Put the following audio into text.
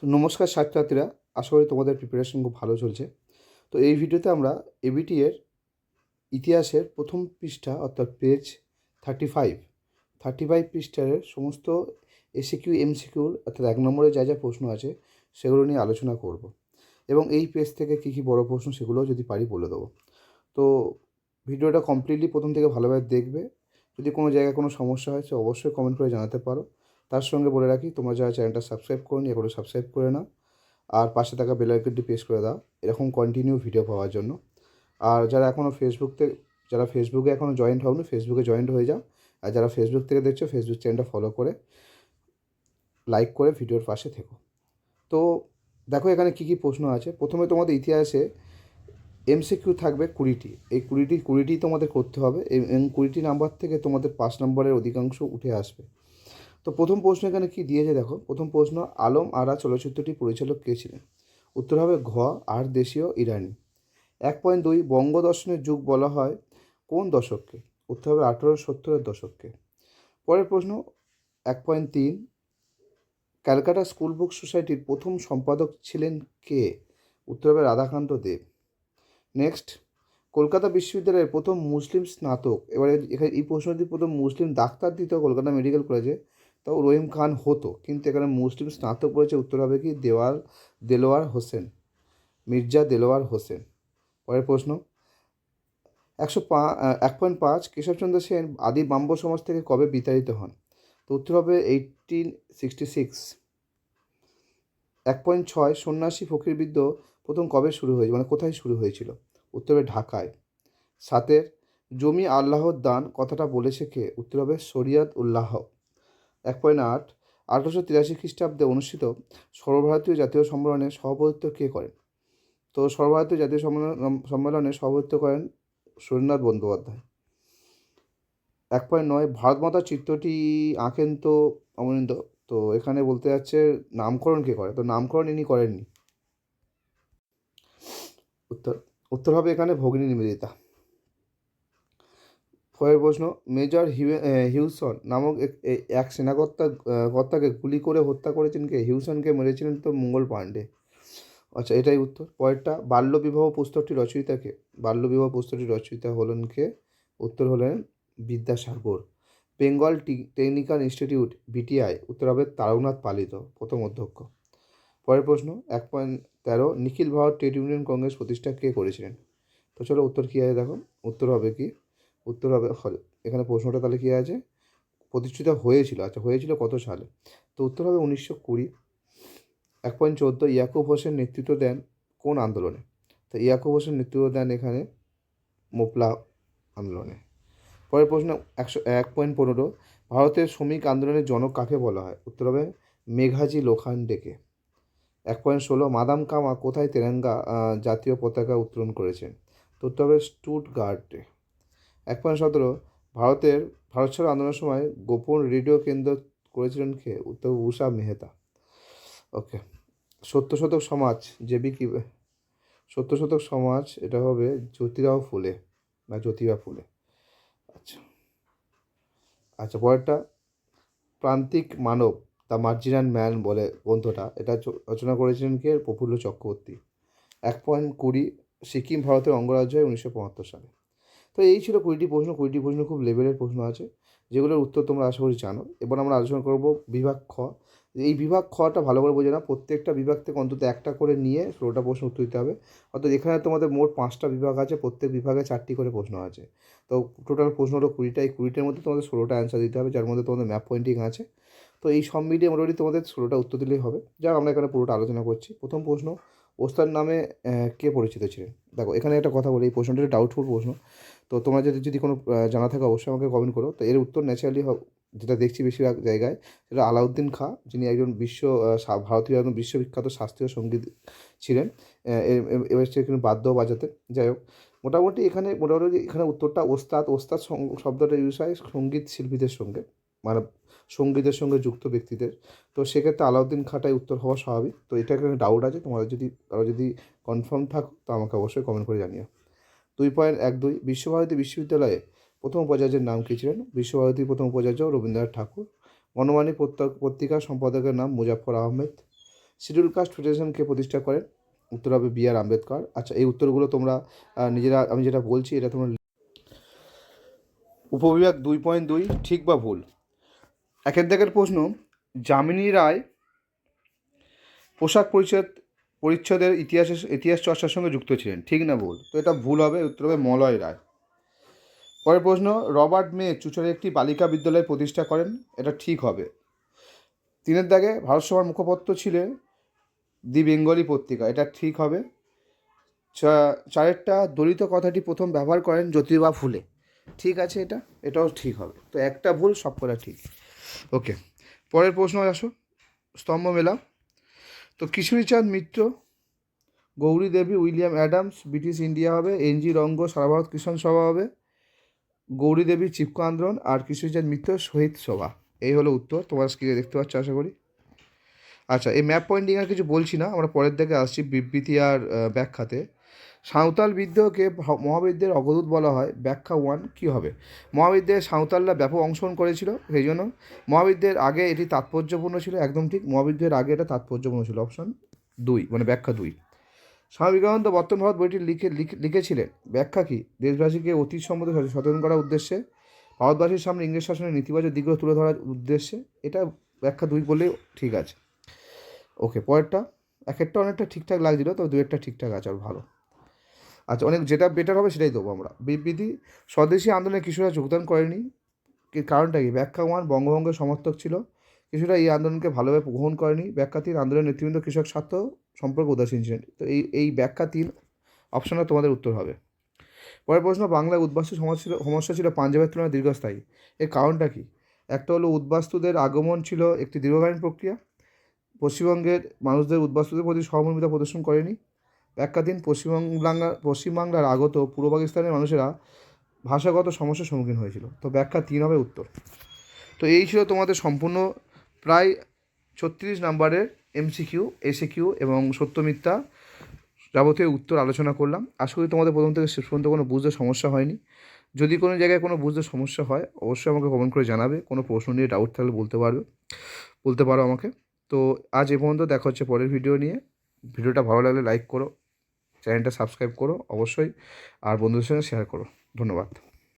তো নমস্কার ছাত্রছাত্রীরা আশা করি তোমাদের প্রিপারেশন খুব ভালো চলছে। তো এই ভিডিওতে আমরা এবিটি এর ইতিহাসের প্রথম পৃষ্ঠা, অর্থাৎ page thirty five thirty five পৃষ্ঠার সমস্ত এসিকিউ এমসিকিউর অর্থাৎ এক নম্বরে যা যা প্রশ্ন আছে, সেগুলো নিয়ে আলোচনা করব। এবং এই পেজ থেকে কী কী বড় প্রশ্ন, সেগুলোও যদি পারি বলে দেবো। তো ভিডিওটা কমপ্লিটলি প্রথম থেকে ভালোভাবে দেখবে। যদি কোনো জায়গায় কোনো সমস্যা হয়, সে অবশ্যই কমেন্ট করে জানাতে পারো। তার সঙ্গে বলে রাখি, তোমরা যারা চ্যানেলটা সাবস্ক্রাইব করো নি এগুলো সাবস্ক্রাইব করে নাও। আর পাশে থাকা বেল আইকনটি প্রেস করে দাও, এরকম কন্টিনিউ ভিডিও পাওয়ার জন্য। আর যারা এখনও ফেসবুক থেকে যারা ফেসবুকে এখনও জয়েন্ট হওনি ফেসবুকে জয়েন্ট হয়ে যাও। আর যারা ফেসবুক থেকে দেখছ ফেসবুক চ্যানেলটা ফলো করে লাইক করে ভিডিওর পাশে থেকো। তো দেখো এখানে কী কী প্রশ্ন আছে। প্রথমে তোমাদের ইতিহাসে এমসিকিউ থাকবে কুড়িটি। এই কুড়িটি কুড়িটি তোমাদের করতে হবে। এবং কুড়িটি নাম্বার থেকে তোমাদের পাঁচ নম্বরের অধিকাংশ উঠে আসবে। তো প্রথম প্রশ্ন এখানে কি দিয়েছে দেখো? প্রথম প্রশ্ন, আলম আরা চলচ্চিত্রটি পরিচালক কে ছিলেন? উত্তর হবে ঘ, আর দেশীয় ইরানি। এক পয়েন্ট দুই, বঙ্গদর্শনের যুগ বলা হয় কোন দশককে? উত্তর হবে আঠেরোশো সত্তরের দশককে। পরের প্রশ্ন, এক পয়েন্ট তিন, ক্যালকাটা স্কুল বুক সোসাইটির প্রথম সম্পাদক ছিলেন কে? উত্তর হবে রাধাকান্ত দেব। নেক্সট, কলকাতা বিশ্ববিদ্যালয়ের প্রথম মুসলিম স্নাতক, এবারে এখানে এই প্রশ্নটি প্রথম মুসলিম ডাক্তার দিত কলকাতা মেডিকেল কলেজে তাও রহিম খান হতো, কিন্তু এখানে মুসলিম স্নাতক পড়েছে, উত্তর হবে কি? দেওয়ার দেলোয়ার হোসেন, মির্জা দেলোয়ার হোসেন। পরের প্রশ্ন। একশো পা এক পয়েন্ট পাঁচ, কেশবচন্দ্র সেন আদি বাম্ব সমাজ থেকে কবে বিতাড়িত হন? তো উত্তর হবে এইটিন সিক্সটি সিক্স এক পয়েন্ট ছয়, সন্ন্যাসী ফকিরবিদ্য প্রথম কবে শুরু হয়েছে মানে কোথায় শুরু হয়েছিল? উত্তর হবে ঢাকায়। সাতের, জমি আল্লাহর দান, কথাটা বলেছে কে? উত্তর হবে শরিয়াত উল্লাহ এক পয়েন্ট আট, আঠারোশো তিরাশি খ্রিস্টাব্দে অনুষ্ঠিত সর্বভারতীয় জাতীয় সম্মেলনে সভাপতিত্ব কে করেন? তো সর্বভারতীয় জাতীয় সম্মেলন, সম্মেলনে সভাপতিত্ব করেন সুরেন্দ্রনাথ বন্দ্যোপাধ্যায়। এক পয়েন্ট নয়, ভারত মাতার চিত্রটি আঁকেন তো অমরিন্দ, তো এখানে বলতে যাচ্ছে নামকরণ কে করে? তো নামকরণ ইনি করেননি। উত্তর উত্তর হবে এখানে ভগিনী নিবেদিতা। পরের প্রশ্ন। মেজর হিউসন নামক এক- সেনাকর্তা কর্তাকে গুলি করে হত্যা করেছেন কে? হিউসনকে মেরেছিলেন তো মঙ্গল পাণ্ডে। আচ্ছা এটাই উত্তর। পরেরটা, বাল্যবিবাহ পুস্তকটি রচয়িতাকে বাল্যবিবাহ পুস্তকটি রচয়িতা হলেন কে? উত্তর হলেন Vidyasagar. Bengal technical institute, BTI, উত্তর হবে তারকনাথ পালিত, প্রথম অধ্যক্ষ। পরের প্রশ্ন, এক পয়েন্ট তেরো, নিখিল ভারত ট্রেড ইউনিয়ন কংগ্রেস প্রতিষ্ঠা কে করেছিলেন? তো চলো উত্তর কী আছে দেখো? উত্তর হবে কি উত্তর হবে এখানে প্রশ্নটা তাহলে কী আছে? প্রতিষ্ঠিত হয়েছিল আচ্ছা হয়েছিল কত সালে? তো উত্তর হবে উনিশশো কুড়ি। এক পয়েন্ট চোদ্দ, ইয়াকুব হোসেন নেতৃত্ব দেন কোন আন্দোলনে? তো ইয়াকুব হোসেন নেতৃত্ব দেন এখানে মোপলা আন্দোলনে। পরের প্রশ্ন, একশো, এক পয়েন্ট পনেরো, ভারতের শ্রমিক আন্দোলনের জনক কাকে বলা হয়? উত্তর হবে মেঘাজি লোখান্ডেকে। এক পয়েন্ট ষোলো, মাদাম কামা কোথায় তেরেঙ্গা জাতীয় পতাকা উত্তোলন করেছেন? তো উত্তর হবে স্টুটগার্টে। এক পয়েন্ট সতেরো, ভারতের, ভারত ছাড়ো আন্দোলনের সময় গোপন রেডিও কেন্দ্র করেছিলেন কে? উত্তর উষা মেহতা। ওকে সত্য শতক সমাজ জেবি কি? সত্য শতক সমাজ, এটা হবে জ্যোতিরাও ফুলে, না জ্যোতিবা ফুলে। আচ্ছা আচ্ছা পরেরটা, প্রান্তিক মানব, দ্য মার্জিনাল ম্যান বলে গ্রন্থটা, এটা রচনা করেছিলেন কে? প্রফুল্ল চক্রবর্তী। এক পয়েন্ট কুড়ি, সিকিম, ভারতের অঙ্গরাজ্য হয় উনিশশো পঁচাত্তর সালে। তো এই ছিল কুড়িটি প্রশ্ন কুড়িটি প্রশ্ন খুব লেভেলের প্রশ্ন আছে, যেগুলোর উত্তর তোমরা আশা করি জানো। এবার আমরা আলোচনা করব বিভাগ খ। এই বিভাগ খটা ভালো করে বোঝে না, প্রত্যেকটা বিভাগ থেকে অন্তত একটা করে নিয়ে ষোলোটা প্রশ্ন উত্তর দিতে হবে। অর্থাৎ এখানে তোমাদের মোট পাঁচটা বিভাগ আছে, প্রত্যেক বিভাগে চারটি করে প্রশ্ন আছে। তো টোটাল প্রশ্ন হলো কুড়িটা, এই কুড়িটার মধ্যে তোমাদের ষোলোটা অ্যান্সার দিতে হবে, যার মধ্যে তোমাদের ম্যাপ পয়েন্টিং আছে। তো এই সব মিলিয়ে মোটামুটি তোমাদের ষোলোটা উত্তর দিলেই হবে। যা আমরা এখানে পুরোটা আলোচনা করছি। প্রথম প্রশ্ন ওস্তাদ নামে কে পরিচিত ছিলেন? দেখো, এখানে একটা কথা বলি, এই প্রশ্নটা ডাউটফুল প্রশ্ন। তো তোমরা যদি যদি কোনো জানা থাকে অবশ্যই আমাকে কমেন্ট করো। তো এর উত্তর ন্যাচারালি যেটা দেখছি বেশিরভাগ জায়গায়, সেটা আলাউদ্দিন খাঁ, যিনি একজন বিশ্ব ভারতীয় একজন বিশ্ববিখ্যাত শাস্ত্রীয় সংগীত ছিলেন। এবার সে কিন্তু বাদ্য বাজাতেন। যাই হোক, মোটামুটি এখানে মোটামুটি এখানে উত্তরটা ওস্তাদ ওস্তাদ শব্দটা ইউজ হয় সংগীত শিল্পীদের সঙ্গে। মানে সঙ্গীতের সঙ্গে যুক্ত ব্যক্তিদের। তো সেক্ষেত্রে আলাউদ্দিন খাটাই উত্তর হওয়া স্বাভাবিক। তো এটা এখানে ডাউট আছে, তোমাদের যদি কারও যদি কনফার্ম থাকো তো আমাকে অবশ্যই কমেন্ট করে জানিও। দুই পয়েন্ট এক দুই, বিশ্বভারতী বিশ্ববিদ্যালয়ে প্রথম উপাচার্যের নাম কী ছিলেন? বিশ্বভারতীর প্রথম উপাচার্য রবীন্দ্রনাথ ঠাকুর। পত্র- পত্রিকার সম্পাদকের নাম মুজাফর আহমেদ। শিডিউল কাস্ট ফেডারেশনকে প্রতিষ্ঠা করেন উত্তর হবে বি আর আম্বেদকর। আচ্ছা এই উত্তরগুলো তোমরা নিজেরা, আমি যেটা বলছি, এটা তোমরা উপবিভাগ দুই পয়েন্ট দুই, ঠিক বা ভুল? একের দাগের প্রশ্ন, যামিনী রায় পোশাক পরিচ্ছদ, পরিচ্ছদের ইতিহাসের ইতিহাস চর্চার সঙ্গে যুক্ত ছিলেন। ঠিক না ভুল? তো এটা ভুল হবে, উত্তর হবে মলয় রায়। পরের প্রশ্ন, রবার্ট মে চুচড়ে একটি বালিকা বিদ্যালয় প্রতিষ্ঠা করেন, এটা ঠিক হবে। তিনের দাগে ভারত সভার মুখপত্র ছিলেন দি বেঙ্গলি পত্রিকা, এটা ঠিক হবে। চারেরটা দলিত কথাটি প্রথম ব্যবহার করেন জ্যোতিবা ফুলে। ঠিক আছে এটা? এটাও ঠিক হবে। তো একটা ভুল সব করা ঠিক। ওকে পরের প্রশ্ন আসো। স্তম্ভ মেলা। তো Kishorichand Mitra, Gauri Devi, William Adams, British India হবে এনজি রঙ্গ, সারা ভারত কৃষণ সভা হবে, গৌরী দেবী, চিপকো আন্দোলন আর কিশোরীচাঁদ মিত্র, শহীদ সভা। এই হলো উত্তর, তোমার স্ক্রিনে দেখতে পাচ্ছ, আশা করি। আচ্ছা এই ম্যাপ পয়েন্টিং আর কিছু বলছি না, আমরা পরের দিকে আসছি বিবৃতি আর ব্যাখ্যাতে। সাঁওতাল বিদ্রোহকে মহাবিদ্যের অগ্রদূত বলা হয়। ব্যাখ্যা ওয়ান কী হবে? মহাবিদ্যের সাঁওতালরা ব্যাপক অংশগ্রহণ করেছিল, সেই জন্য মহাবিদ্যের আগে এটি তাৎপর্যপূর্ণ ছিল, একদম ঠিক। মহাবিদ্যের আগে এটা তাৎপর্যপূর্ণ ছিল। অপশন দুই মানে ব্যাখ্যা দুই। স্বামী বিবেকানন্দ বর্তমান ভারত বইটি লিখে, লিখে- লিখেছিলেন। ব্যাখ্যা কি? দেশবাসীকে অতীত সম্বন্ধে সচে- সচেতন করার উদ্দেশ্যে, ভারতবাসীর সামনে ইংরেজ শাসনের নেতিবাচক দিকগুলো তুলে ধরার উদ্দেশ্যে। এটা ব্যাখ্যা দুই বললেই ঠিক আছে। ওকে পরেরটা। এক একটা অনেকটা ঠিকঠাক লাগছিল, তবে দু একটা ঠিকঠাক আছে, আর ভালো। আচ্ছা অনেক যেটা বেটার হবে সেটাই দেবো আমরা। বিবৃতি, স্বদেশী আন্দোলনে কিশোররা যোগদান করেনি। কারণটা কি? ব্যাখ্যা ওয়ান বঙ্গভঙ্গের সমর্থক ছিল। কিছুরা এই আন্দোলনকে ভালোভাবে গ্রহণ করেনি। ব্যাখ্যা তিন, আন্দোলনের নেতৃবৃন্দ কৃষক স্বার্থ, সম্পর্কে উদাসীন ছিলেন। তো এই এই ব্যাখ্যা তিন অপশনটা তোমাদের উত্তর হবে। পরের প্রশ্ন, বাংলায় উদ্বাস্তু সমস্যা ছিল সমস্যা ছিল পাঞ্জাবের তুলনায় দীর্ঘস্থায়ী। এর কারণটা কি? একটা হলো উদ্বাস্তুদের আগমন ছিল একটি দীর্ঘকালীন প্রক্রিয়া। পশ্চিমবঙ্গের মানুষদের উদ্বাস্তুদের প্রতি সহমর্মিতা প্রদর্শন করেনি। ব্যাখ্যা দিন পশ্চিমবাংলা, পশ্চিমবাংলার আগত পূর্ব পাকিস্তানের মানুষেরা ভাষাগত সমস্যার সম্মুখীন হয়েছিল। তো ব্যাখ্যা তিন হবে উত্তর। তো এই ছিল তোমাদের সম্পূর্ণ প্রায় ছত্রিশ নাম্বারের এমসিকিউ এসিকিউ এবং সত্য মিথ্যা যাবতীয় উত্তর আলোচনা করলাম। আশা করি তোমাদের প্রথম থেকে শেষ পর্যন্ত কোনো বুঝতে সমস্যা হয়নি। যদি কোনো জায়গায় কোনো বুঝতে সমস্যা হয়, অবশ্যই আমাকে কমেন্ট করে জানাবে। কোনো প্রশ্ন নিয়ে ডাউট থাকলে বলতে পারবে, বলতে পারো আমাকে। তো আজ এ পর্যন্ত দেখা হচ্ছে পরের ভিডিও নিয়ে। ভিডিওটা ভালো লাগলে লাইক করো। চ্যানেলটা সাবস্ক্রাইব করো অবশ্যই। আর বন্ধুদের সঙ্গে শেয়ার করো। ধন্যবাদ।